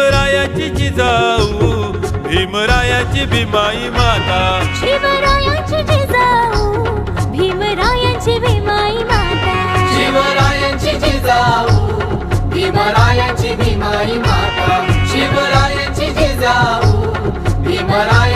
भीमरायाची जी जाऊ भीमरायाची भीमाई माता. शिवरायाची जी जाऊ भीमरायाची भीमाई माता. शिवरायाची जी जाऊ भीमरायाची भीमाई माता. शिवरायाची जी जाऊ भीमराया